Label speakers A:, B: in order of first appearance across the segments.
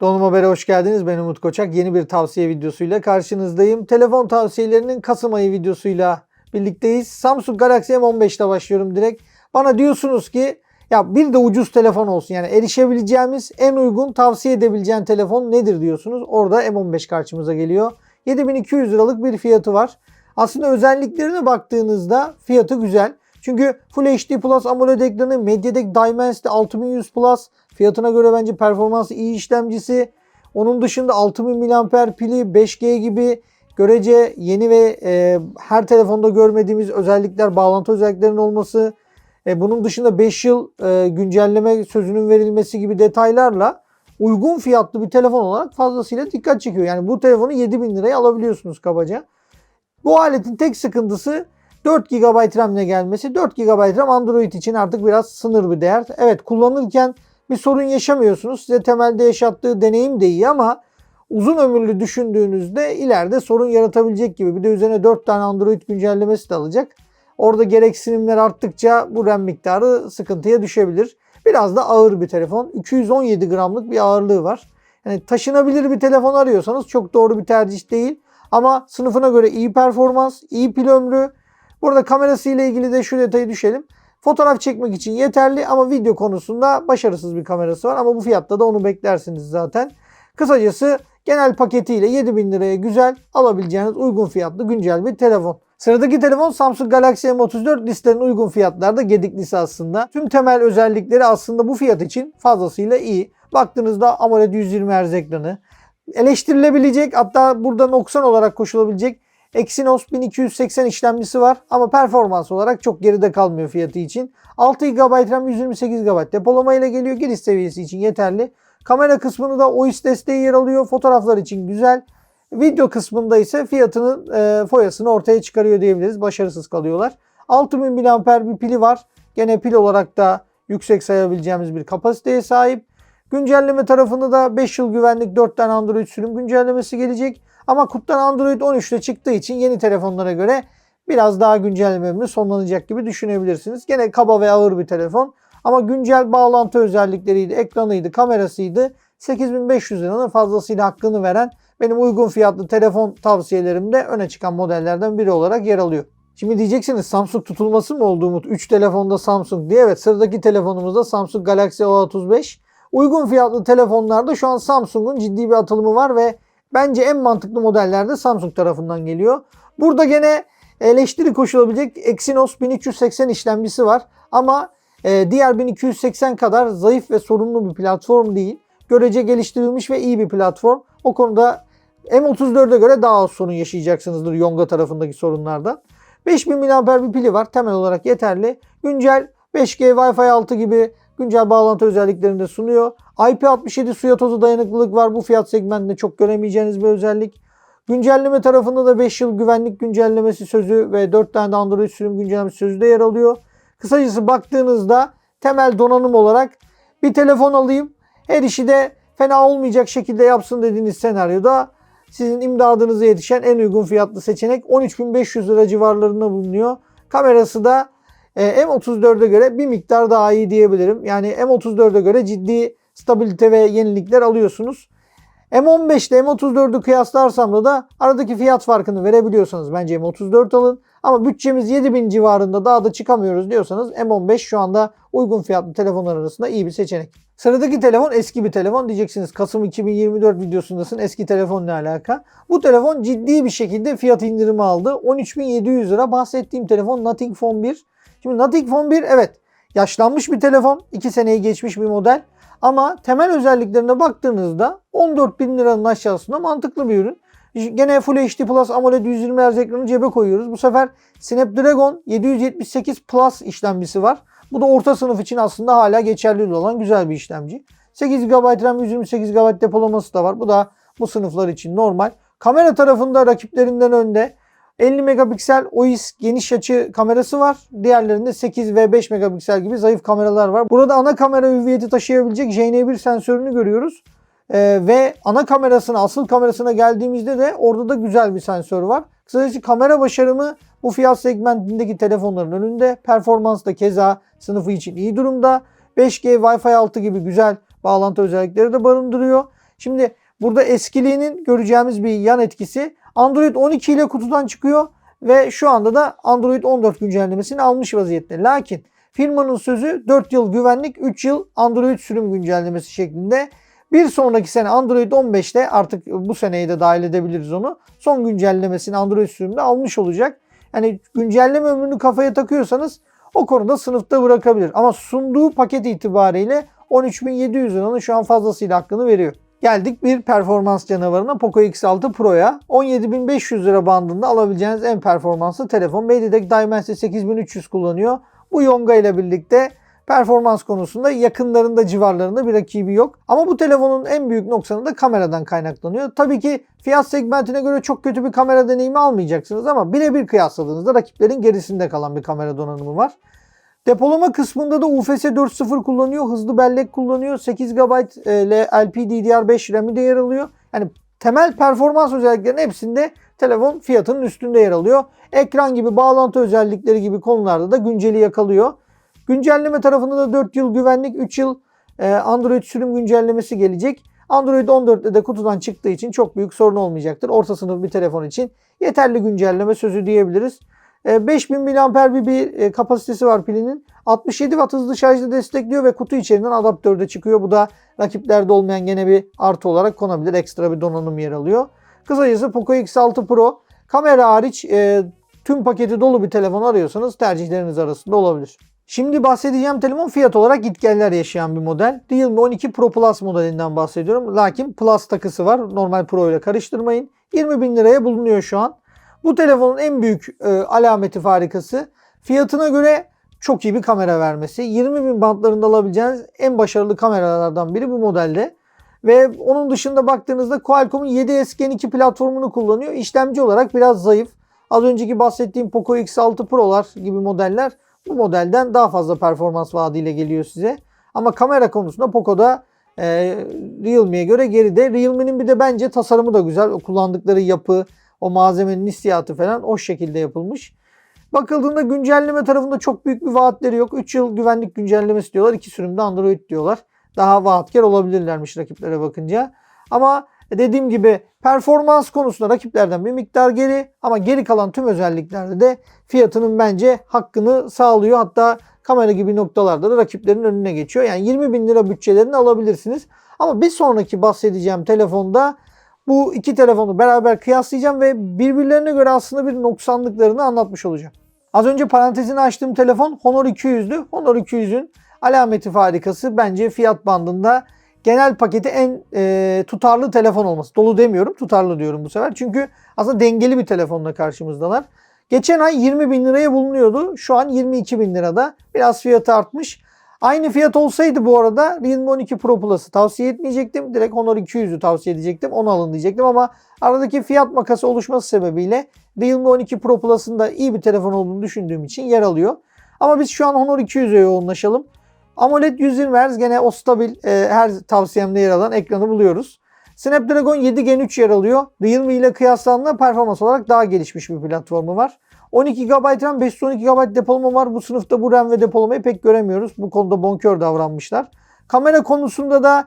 A: Donum Haber'e hoş geldiniz. Ben Umut Koçak. Yeni bir tavsiye videosuyla karşınızdayım. Telefon tavsiyelerinin Kasım ayı videosuyla birlikteyiz. Samsung Galaxy M15 ile başlıyorum direkt. Bana diyorsunuz ki ya bir de ucuz telefon olsun. Yani erişebileceğimiz en uygun tavsiye edebileceğin telefon nedir diyorsunuz. Orada M15 karşımıza geliyor. 7200 liralık bir fiyatı var. Aslında özelliklerine baktığınızda fiyatı güzel. Çünkü Full HD Plus AMOLED ekranı, MediaTek Dimensity 6100 Plus fiyatına göre bence performansı iyi işlemcisi. Onun dışında 6000 mAh pili, 5G gibi görece yeni ve e, her telefonda görmediğimiz özellikler, bağlantı özelliklerinin olması, e, bunun dışında 5 yıl e, güncelleme sözünün verilmesi gibi detaylarla uygun fiyatlı bir telefon olarak fazlasıyla dikkat çekiyor. Yani bu telefonu 7000 liraya alabiliyorsunuz kabaca. Bu aletin tek sıkıntısı 4 GB RAM ile gelmesi. 4 GB RAM Android için artık biraz sınır bir değer. Evet kullanırken bir sorun yaşamıyorsunuz. Size temelde yaşattığı deneyim de iyi ama uzun ömürlü düşündüğünüzde ileride sorun yaratabilecek gibi. Bir de üzerine 4 tane Android güncellemesi de alacak. Orada gereksinimler arttıkça bu RAM miktarı sıkıntıya düşebilir. Biraz da ağır bir telefon. 217 gramlık bir ağırlığı var. Yani taşınabilir bir telefon arıyorsanız çok doğru bir tercih değil. Ama sınıfına göre iyi performans, iyi pil ömrü. Burada kamerası ile ilgili de şu detayı düşelim. Fotoğraf çekmek için yeterli ama video konusunda başarısız bir kamerası var. Ama bu fiyatta da onu beklersiniz zaten. Kısacası genel paketiyle 7000 liraya güzel alabileceğiniz uygun fiyatlı güncel bir telefon. Sıradaki telefon Samsung Galaxy M34 listenin uygun fiyatlarda gediklisi aslında. Tüm temel özellikleri aslında bu fiyat için fazlasıyla iyi. Baktığınızda AMOLED 120 Hz ekranı, eleştirilebilecek hatta burada noksan olarak koşulabilecek Exynos 1280 işlemcisi var ama performans olarak çok geride kalmıyor fiyatı için. 6 GB RAM 128 GB depolama ile geliyor. Giriş seviyesi için yeterli. Kamera kısmında da OIS desteği yer alıyor. Fotoğraflar için güzel. Video kısmında ise fiyatının e, foyasını ortaya çıkarıyor diyebiliriz. Başarısız kalıyorlar. 6000 mAh bir pili var. Gene pil olarak da yüksek sayabileceğimiz bir kapasiteye sahip. Güncelleme tarafında da 5 yıl güvenlik 4 tane Android sürüm güncellemesi gelecek. Ama kuptan Android 13 ile çıktığı için yeni telefonlara göre biraz daha güncelleme ömrü sonlanacak gibi düşünebilirsiniz. Gene kaba ve ağır bir telefon. Ama güncel bağlantı özellikleriydi, ekranıydı, kamerasıydı. 8500 liranın fazlasıyla hakkını veren benim uygun fiyatlı telefon tavsiyelerimde öne çıkan modellerden biri olarak yer alıyor. Şimdi diyeceksiniz Samsung tutulması mı oldu Umut? 3 telefonda Samsung diye. Evet sıradaki telefonumuzda Samsung Galaxy A35. Uygun fiyatlı telefonlarda şu an Samsung'un ciddi bir atılımı var ve bence en mantıklı modeller de Samsung tarafından geliyor. Burada gene eleştiri koşulabilecek Exynos 1380 işlemcisi var ama e, diğer 1280 kadar zayıf ve sorunlu bir platform değil. Görece geliştirilmiş ve iyi bir platform. O konuda M34'e göre daha az sorun yaşayacaksınızdır Yonga tarafındaki sorunlardan. 5000 mAh bir pili var. Temel olarak yeterli. Güncel 5G, Wi-Fi 6 gibi güncel bağlantı özelliklerini de sunuyor. IP67 suya tozu dayanıklılık var. Bu fiyat segmentinde çok göremeyeceğiniz bir özellik. Güncelleme tarafında da 5 yıl güvenlik güncellemesi sözü ve 4 tane de Android sürüm güncellemesi sözü de yer alıyor. Kısacası baktığınızda temel donanım olarak bir telefon alayım. Her işi de fena olmayacak şekilde yapsın dediğiniz senaryoda sizin imdadınıza yetişen en uygun fiyatlı seçenek 13.500 lira civarlarında bulunuyor. Kamerası da M34'e göre bir miktar daha iyi diyebilirim. Yani M34'e göre ciddi stabilite ve yenilikler alıyorsunuz. M15 ile M34'ü kıyaslarsam da, da aradaki fiyat farkını verebiliyorsanız bence M34 alın. Ama bütçemiz 7000 civarında daha da çıkamıyoruz diyorsanız M15 şu anda uygun fiyatlı telefonlar arasında iyi bir seçenek. Sıradaki telefon eski bir telefon diyeceksiniz. Kasım 2024 videosundasın. Eski telefon ne alaka? Bu telefon ciddi bir şekilde fiyat indirimi aldı. 13.700 lira bahsettiğim telefon Nothing Phone 1. Şimdi Nothing Phone 1 evet yaşlanmış bir telefon. 2 seneyi geçmiş bir model. Ama temel özelliklerine baktığınızda 14.000 liranın aşağısında mantıklı bir ürün. Gene Full HD Plus AMOLED 120 Hz ekranı cebe koyuyoruz. Bu sefer Snapdragon 778 Plus işlemcisi var. Bu da orta sınıf için aslında hala geçerli olan güzel bir işlemci. 8 GB RAM 128 GB depolaması da var. Bu da bu sınıflar için normal. Kamera tarafında rakiplerinden önde. 50 megapiksel OIS geniş açı kamerası var. Diğerlerinde 8 ve 5 megapiksel gibi zayıf kameralar var. Burada ana kamera hüviyeti taşıyabilecek JN1 sensörünü görüyoruz. Ee, ve ana kamerasına, asıl kamerasına geldiğimizde de orada da güzel bir sensör var. Kısacası kamera başarımı bu fiyat segmentindeki telefonların önünde. Performans da keza sınıfı için iyi durumda. 5G, Wi-Fi 6 gibi güzel bağlantı özellikleri de barındırıyor. Şimdi burada eskiliğinin göreceğimiz bir yan etkisi Android 12 ile kutudan çıkıyor ve şu anda da Android 14 güncellemesini almış vaziyette. Lakin firmanın sözü 4 yıl güvenlik, 3 yıl Android sürüm güncellemesi şeklinde. Bir sonraki sene Android 15'te artık bu seneyi de dahil edebiliriz onu. Son güncellemesini Android sürümünde almış olacak. Yani güncelleme ömrünü kafaya takıyorsanız o konuda sınıfta bırakabilir. Ama sunduğu paket itibariyle 13.700 liranın şu an fazlasıyla hakkını veriyor. Geldik bir performans canavarına Poco X6 Pro'ya. 17.500 lira bandında alabileceğiniz en performanslı telefon. MediaTek Dimensity 8300 kullanıyor. Bu Yonga ile birlikte performans konusunda yakınlarında civarlarında bir rakibi yok. Ama bu telefonun en büyük noksanı da kameradan kaynaklanıyor. Tabii ki fiyat segmentine göre çok kötü bir kamera deneyimi almayacaksınız ama birebir kıyasladığınızda rakiplerin gerisinde kalan bir kamera donanımı var. Depolama kısmında da UFS 4.0 kullanıyor. Hızlı bellek kullanıyor. 8 GB LPDDR5 RAM'i de yer alıyor. Yani temel performans özelliklerinin hepsinde telefon fiyatının üstünde yer alıyor. Ekran gibi bağlantı özellikleri gibi konularda da günceli yakalıyor. Güncelleme tarafında da 4 yıl güvenlik, 3 yıl e, Android sürüm güncellemesi gelecek. Android 14'te de kutudan çıktığı için çok büyük sorun olmayacaktır. Orta sınıf bir telefon için yeterli güncelleme sözü diyebiliriz. 5000 mAh bir, bir e, kapasitesi var pilinin. 67 Watt hızlı şarjda destekliyor ve kutu içerisinden adaptörde çıkıyor. Bu da rakiplerde olmayan gene bir artı olarak konabilir. Ekstra bir donanım yer alıyor. Kısacası Poco X6 Pro kamera hariç e, tüm paketi dolu bir telefon arıyorsanız tercihleriniz arasında olabilir. Şimdi bahsedeceğim telefon fiyat olarak gitgeller yaşayan bir model. Realme 12 Pro Plus modelinden bahsediyorum. Lakin Plus takısı var. Normal Pro ile karıştırmayın. 20 bin liraya bulunuyor şu an. Bu telefonun en büyük e, alameti farikası fiyatına göre çok iyi bir kamera vermesi. 20 bin bantlarında alabileceğiniz en başarılı kameralardan biri bu modelde. Ve onun dışında baktığınızda Qualcomm'un 7S Gen 2 platformunu kullanıyor. İşlemci olarak biraz zayıf. Az önceki bahsettiğim Poco X6 Pro'lar gibi modeller bu modelden daha fazla performans vaadiyle geliyor size. Ama kamera konusunda Poco'da e, Realme'ye göre geride. Realme'nin bir de bence tasarımı da güzel. O kullandıkları yapı, o malzemenin hissiyatı falan o şekilde yapılmış. Bakıldığında güncelleme tarafında çok büyük bir vaatleri yok. 3 yıl güvenlik güncellemesi diyorlar. 2 sürümde Android diyorlar. Daha vaatkar olabilirlermiş rakiplere bakınca. Ama dediğim gibi performans konusunda rakiplerden bir miktar geri ama geri kalan tüm özelliklerde de fiyatının bence hakkını sağlıyor. Hatta kamera gibi noktalarda da rakiplerin önüne geçiyor. Yani 20 bin lira bütçelerini alabilirsiniz. Ama bir sonraki bahsedeceğim telefonda bu iki telefonu beraber kıyaslayacağım ve birbirlerine göre aslında bir noksanlıklarını anlatmış olacağım. Az önce parantezini açtığım telefon Honor 200'dü. Honor 200'ün alameti farikası bence fiyat bandında genel paketi en e, tutarlı telefon olması. Dolu demiyorum tutarlı diyorum bu sefer. Çünkü aslında dengeli bir telefonla karşımızdalar. Geçen ay 20 bin liraya bulunuyordu. Şu an 22 bin lirada. Biraz fiyatı artmış. Aynı fiyat olsaydı bu arada Realme 12 Pro Plus'ı tavsiye etmeyecektim. Direkt Honor 200'ü tavsiye edecektim. Onu alın diyecektim ama aradaki fiyat makası oluşması sebebiyle Realme 12 Pro Plus'ın da iyi bir telefon olduğunu düşündüğüm için yer alıyor. Ama biz şu an Honor 200'e yoğunlaşalım. AMOLED 120 Hz gene o stabil e, her tavsiyemde yer alan ekranı buluyoruz. Snapdragon 7 Gen 3 yer alıyor. Realme ile kıyaslandığında performans olarak daha gelişmiş bir platformu var. 12 GB RAM, 512 GB depolama var. Bu sınıfta bu RAM ve depolamayı pek göremiyoruz. Bu konuda bonkör davranmışlar. Kamera konusunda da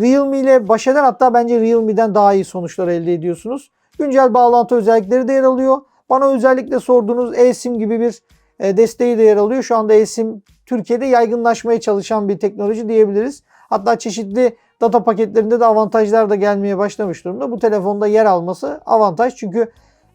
A: Realme ile baş eden hatta bence Realme'den daha iyi sonuçlar elde ediyorsunuz. Güncel bağlantı özellikleri de yer alıyor. Bana özellikle sorduğunuz eSIM gibi bir e, desteği de yer alıyor. Şu anda eSIM Türkiye'de yaygınlaşmaya çalışan bir teknoloji diyebiliriz. Hatta çeşitli data paketlerinde de avantajlar da gelmeye başlamış durumda. Bu telefonda yer alması avantaj çünkü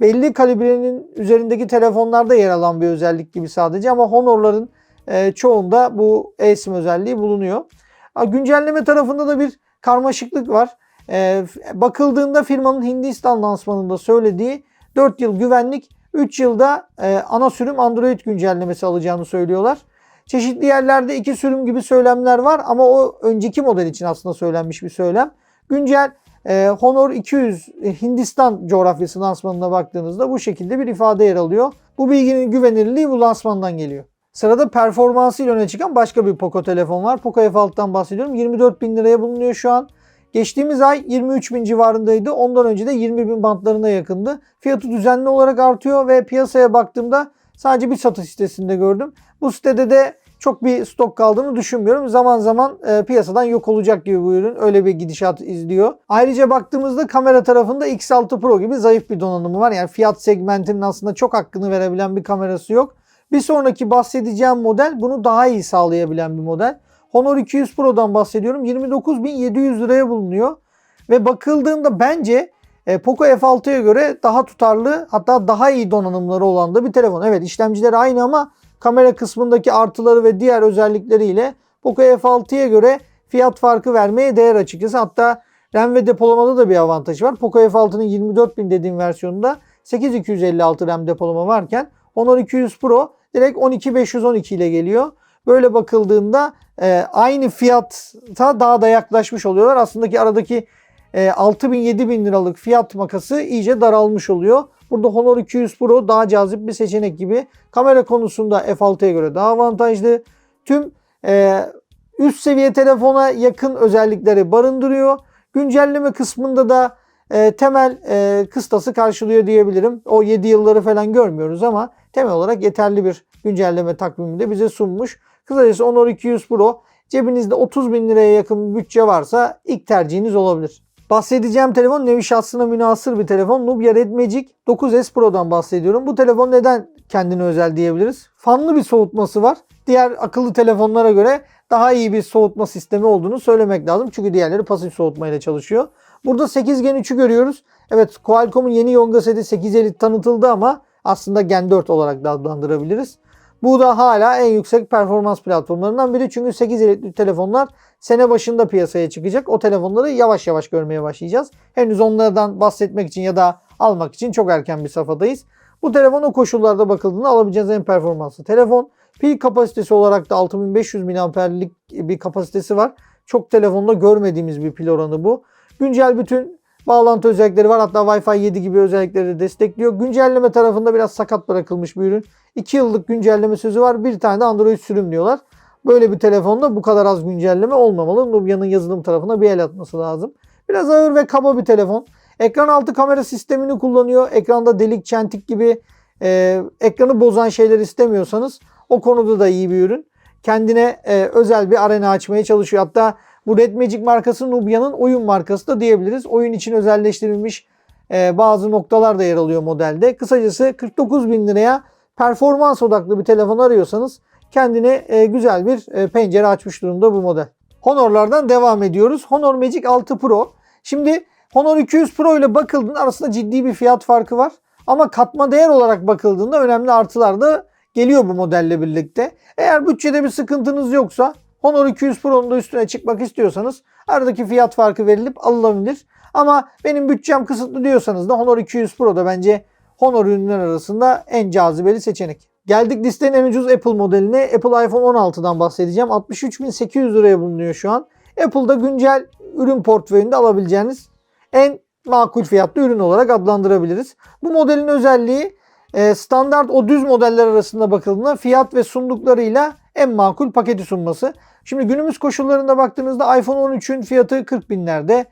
A: belli kalibrenin üzerindeki telefonlarda yer alan bir özellik gibi sadece ama Honor'ların e, çoğunda bu eSIM özelliği bulunuyor. Güncelleme tarafında da bir karmaşıklık var. E, bakıldığında firmanın Hindistan lansmanında söylediği 4 yıl güvenlik 3 yılda e, ana sürüm Android güncellemesi alacağını söylüyorlar. Çeşitli yerlerde iki sürüm gibi söylemler var ama o önceki model için aslında söylenmiş bir söylem. Güncel e, Honor 200 e, Hindistan coğrafyası lansmanına baktığınızda bu şekilde bir ifade yer alıyor. Bu bilginin güvenilirliği bu lansmandan geliyor. Sırada performansıyla öne çıkan başka bir Poco telefon var. Poco F6'dan bahsediyorum. 24 bin liraya bulunuyor şu an. Geçtiğimiz ay 23 bin civarındaydı. Ondan önce de 20 bin bantlarına yakındı. Fiyatı düzenli olarak artıyor ve piyasaya baktığımda sadece bir satış sitesinde gördüm. Bu sitede de çok bir stok kaldığını düşünmüyorum. Zaman zaman e, piyasadan yok olacak gibi bu ürün. Öyle bir gidişat izliyor. Ayrıca baktığımızda kamera tarafında X6 Pro gibi zayıf bir donanımı var. Yani fiyat segmentinin aslında çok hakkını verebilen bir kamerası yok. Bir sonraki bahsedeceğim model bunu daha iyi sağlayabilen bir model. Honor 200 Pro'dan bahsediyorum. 29.700 liraya bulunuyor. Ve bakıldığında bence e, Poco F6'ya göre daha tutarlı hatta daha iyi donanımları olan da bir telefon. Evet işlemcileri aynı ama kamera kısmındaki artıları ve diğer özellikleriyle Poco F6'ya göre fiyat farkı vermeye değer açıkçası. Hatta RAM ve depolamada da bir avantajı var. Poco F6'nın 24000 dediğim versiyonunda 8256 RAM depolama varken Honor 200 Pro direkt 12512 ile geliyor. Böyle bakıldığında e, aynı fiyata daha da yaklaşmış oluyorlar. Aslında ki aradaki e, 6000-7000 liralık fiyat makası iyice daralmış oluyor. Burada Honor 200 Pro daha cazip bir seçenek gibi. Kamera konusunda F6'ya göre daha avantajlı. Tüm e, üst seviye telefona yakın özellikleri barındırıyor. Güncelleme kısmında da e, temel e, kıstası karşılıyor diyebilirim. O 7 yılları falan görmüyoruz ama temel olarak yeterli bir güncelleme takvimi de bize sunmuş. Kısacası Honor 200 Pro cebinizde 30 bin liraya yakın bir bütçe varsa ilk tercihiniz olabilir. Bahsedeceğim telefon nevi şahsına münasır bir telefon. Nubia Red Magic 9S Pro'dan bahsediyorum. Bu telefon neden kendine özel diyebiliriz? Fanlı bir soğutması var. Diğer akıllı telefonlara göre daha iyi bir soğutma sistemi olduğunu söylemek lazım. Çünkü diğerleri pasif soğutmayla çalışıyor. Burada 8 Gen 3'ü görüyoruz. Evet Qualcomm'un yeni Yonga seti 8 Elite tanıtıldı ama aslında Gen 4 olarak da adlandırabiliriz. Bu da hala en yüksek performans platformlarından biri. Çünkü 8 elitli telefonlar sene başında piyasaya çıkacak. O telefonları yavaş yavaş görmeye başlayacağız. Henüz onlardan bahsetmek için ya da almak için çok erken bir safhadayız. Bu telefon o koşullarda bakıldığında alabileceğiniz en performanslı telefon. Pil kapasitesi olarak da 6500 mAh'lik bir kapasitesi var. Çok telefonda görmediğimiz bir pil oranı bu. Güncel bütün bağlantı özellikleri var. Hatta Wi-Fi 7 gibi özellikleri de destekliyor. Güncelleme tarafında biraz sakat bırakılmış bir ürün. 2 yıllık güncelleme sözü var. Bir tane de Android sürüm diyorlar. Böyle bir telefonda bu kadar az güncelleme olmamalı. Nubia'nın yazılım tarafına bir el atması lazım. Biraz ağır ve kaba bir telefon. Ekran altı kamera sistemini kullanıyor. Ekranda delik, çentik gibi e, ekranı bozan şeyler istemiyorsanız o konuda da iyi bir ürün. Kendine e, özel bir arena açmaya çalışıyor. Hatta bu Red Magic markası Nubia'nın oyun markası da diyebiliriz. Oyun için özelleştirilmiş e, bazı noktalar da yer alıyor modelde. Kısacası 49 bin liraya performans odaklı bir telefon arıyorsanız kendine e, güzel bir e, pencere açmış durumda bu model. Honor'lardan devam ediyoruz. Honor Magic 6 Pro. Şimdi Honor 200 Pro ile bakıldığında arasında ciddi bir fiyat farkı var. Ama katma değer olarak bakıldığında önemli artılar da geliyor bu modelle birlikte. Eğer bütçede bir sıkıntınız yoksa Honor 200 Pro'nun da üstüne çıkmak istiyorsanız aradaki fiyat farkı verilip alınabilir. Ama benim bütçem kısıtlı diyorsanız da Honor 200 Pro da bence Honor ürünler arasında en cazibeli seçenek. Geldik listenin en ucuz Apple modeline. Apple iPhone 16'dan bahsedeceğim. 63.800 liraya bulunuyor şu an. Apple'da güncel ürün portföyünde alabileceğiniz en makul fiyatlı ürün olarak adlandırabiliriz. Bu modelin özelliği e, standart o düz modeller arasında bakıldığında fiyat ve sunduklarıyla en makul paketi sunması. Şimdi günümüz koşullarında baktığınızda iPhone 13'ün fiyatı 40 binlerde.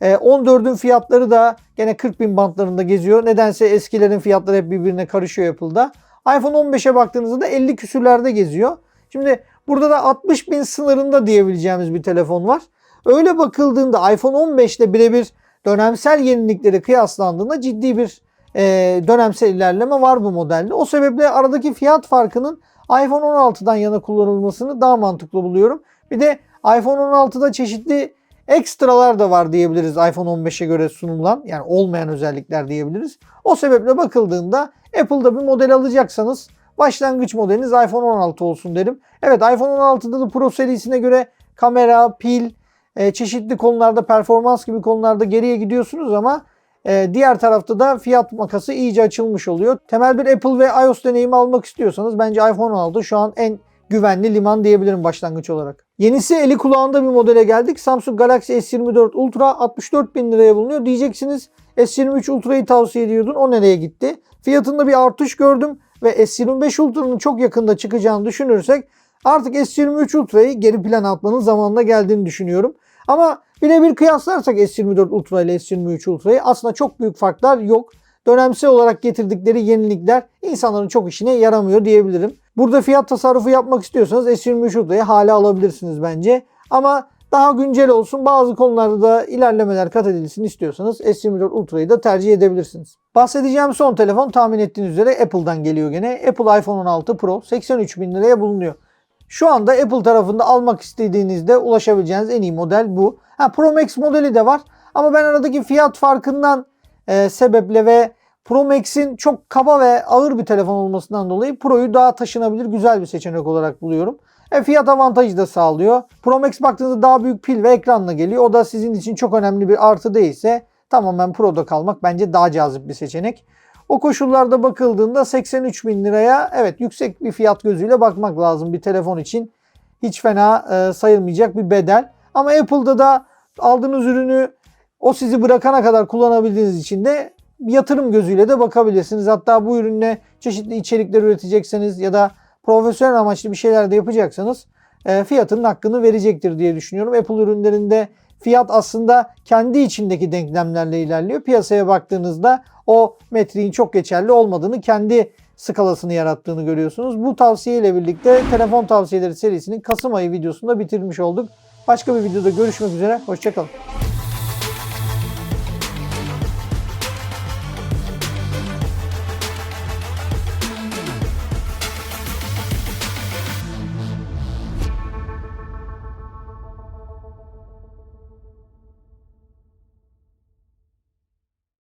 A: 14'ün fiyatları da gene 40 bin bantlarında geziyor. Nedense eskilerin fiyatları hep birbirine karışıyor Apple'da. iPhone 15'e baktığınızda da 50 küsürlerde geziyor. Şimdi burada da 60 bin sınırında diyebileceğimiz bir telefon var. Öyle bakıldığında iPhone 15 ile birebir dönemsel yenilikleri kıyaslandığında ciddi bir e, dönemsel ilerleme var bu modelde. O sebeple aradaki fiyat farkının iPhone 16'dan yana kullanılmasını daha mantıklı buluyorum. Bir de iPhone 16'da çeşitli ekstralar da var diyebiliriz iPhone 15'e göre sunulan yani olmayan özellikler diyebiliriz. O sebeple bakıldığında Apple'da bir model alacaksanız başlangıç modeliniz iPhone 16 olsun derim. Evet iPhone 16'da da Pro serisine göre kamera, pil, e, çeşitli konularda performans gibi konularda geriye gidiyorsunuz ama e, diğer tarafta da fiyat makası iyice açılmış oluyor. Temel bir Apple ve iOS deneyimi almak istiyorsanız bence iPhone 16 şu an en güvenli liman diyebilirim başlangıç olarak. Yenisi eli kulağında bir modele geldik. Samsung Galaxy S24 Ultra 64 bin liraya bulunuyor. Diyeceksiniz S23 Ultra'yı tavsiye ediyordun. O nereye gitti? Fiyatında bir artış gördüm ve S25 Ultra'nın çok yakında çıkacağını düşünürsek artık S23 Ultra'yı geri plana atmanın zamanına geldiğini düşünüyorum. Ama birebir kıyaslarsak S24 Ultra ile S23 Ultra'yı aslında çok büyük farklar yok. dönemsel olarak getirdikleri yenilikler insanların çok işine yaramıyor diyebilirim. Burada fiyat tasarrufu yapmak istiyorsanız S23 Ultra'yı hala alabilirsiniz bence. Ama daha güncel olsun bazı konularda da ilerlemeler kat edilsin istiyorsanız S24 Ultra'yı da tercih edebilirsiniz. Bahsedeceğim son telefon tahmin ettiğiniz üzere Apple'dan geliyor gene. Apple iPhone 16 Pro 83 bin liraya bulunuyor. Şu anda Apple tarafında almak istediğinizde ulaşabileceğiniz en iyi model bu. Ha, Pro Max modeli de var ama ben aradaki fiyat farkından e, sebeple ve Pro Max'in çok kaba ve ağır bir telefon olmasından dolayı Pro'yu daha taşınabilir güzel bir seçenek olarak buluyorum. E, fiyat avantajı da sağlıyor. Pro Max baktığınızda daha büyük pil ve ekranla geliyor. O da sizin için çok önemli bir artı değilse tamamen Pro'da kalmak bence daha cazip bir seçenek. O koşullarda bakıldığında 83 bin liraya evet yüksek bir fiyat gözüyle bakmak lazım bir telefon için. Hiç fena e, sayılmayacak bir bedel. Ama Apple'da da aldığınız ürünü o sizi bırakana kadar kullanabildiğiniz için de yatırım gözüyle de bakabilirsiniz. Hatta bu ürünle çeşitli içerikler üretecekseniz ya da profesyonel amaçlı bir şeyler de yapacaksanız e, fiyatının hakkını verecektir diye düşünüyorum. Apple ürünlerinde fiyat aslında kendi içindeki denklemlerle ilerliyor. Piyasaya baktığınızda o metriğin çok geçerli olmadığını, kendi skalasını yarattığını görüyorsunuz. Bu tavsiyeyle birlikte telefon tavsiyeleri serisinin Kasım ayı videosunda bitirmiş olduk. Başka bir videoda görüşmek üzere. Hoşçakalın.